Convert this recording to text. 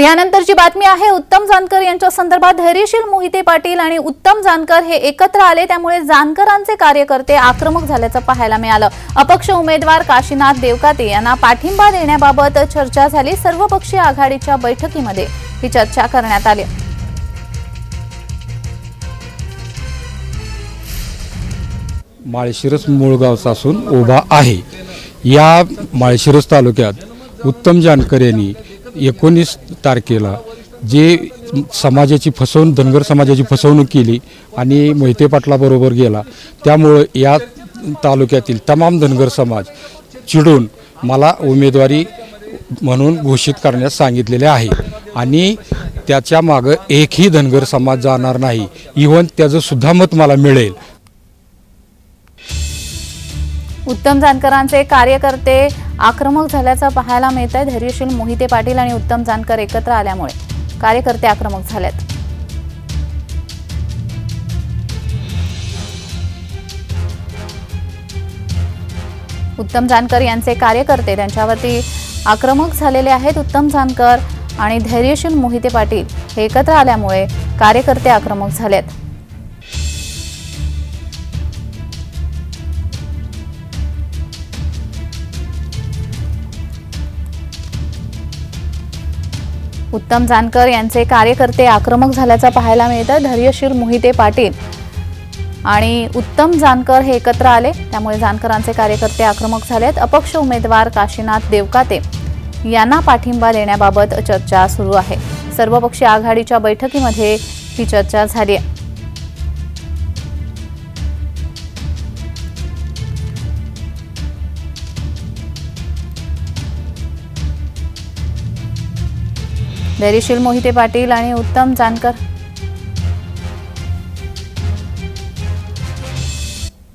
यानंतरची बातमी आहे उत्तम जानकर यांच्या संदर्भात धैर्यशील मोहिते पाटील आणि उत्तम जानकर हे एकत्र आले. त्यामुळे जानकरांचे कार्यकर्ते आक्रमक झाल्याचं पाहायला मिळालं. अपक्ष उमेदवार काशीनाथ देवकाते यांना पाठिंबा देण्याबाबत चर्चा झाली. सर्वपक्षीय आघाडीच्या बैठकीमध्ये ही चर्चा करण्यात आली. माळशिरस मूळगावचा असून उभा आहे. या माळशिरस तालुक्यात उत्तम जानकर यांनी एकोणीस तारखेला जे समाजाची फसवणूक धनगर समाजाची फसवणूक केली आणि मोहिते पाटलाबरोबर गेला. त्यामुळं या तालुक्यातील तमाम धनगर समाज चिडून मला उमेदवारी म्हणून घोषित करण्यास सांगितलेले आहे. आणि त्याच्या मागं एकही धनगर समाज जाणार नाही. इव्हन त्याचं सुद्धा मत मला मिळेल. उत्तम जानकरांचे कार्यकर्ते आक्रमक झाल्याचं पाहायला मिळत आहे धैर्यशील मोहिते पाटील आणि उत्तम जानकर एकत्र आल्यामुळे कार्यकर्ते आक्रमक झालेत. उत्तम जानकर यांचे कार्यकर्ते त्यांच्यावरती आक्रमक झालेले आहेत. उत्तम जानकर आणि धैर्यशील मोहिते पाटील हे एकत्र आल्यामुळे कार्यकर्ते आक्रमक झालेत. उत्तम जानकर यांचे कार्यकर्ते आक्रमक झाल्याचं पाहायला मिळतं. धैर्यशीर मोहिते पाटील आणि उत्तम जानकर हे एकत्र आले. त्यामुळे जानकरांचे कार्यकर्ते आक्रमक झालेत. अपक्ष उमेदवार काशीनाथ देवकाते यांना पाठिंबा देण्याबाबत चर्चा सुरू आहे. सर्वपक्षीय आघाडीच्या बैठकीमध्ये ही चर्चा झाली आहे. धैर्यशील मोहिते पाटील आणि उत्तम जानकर.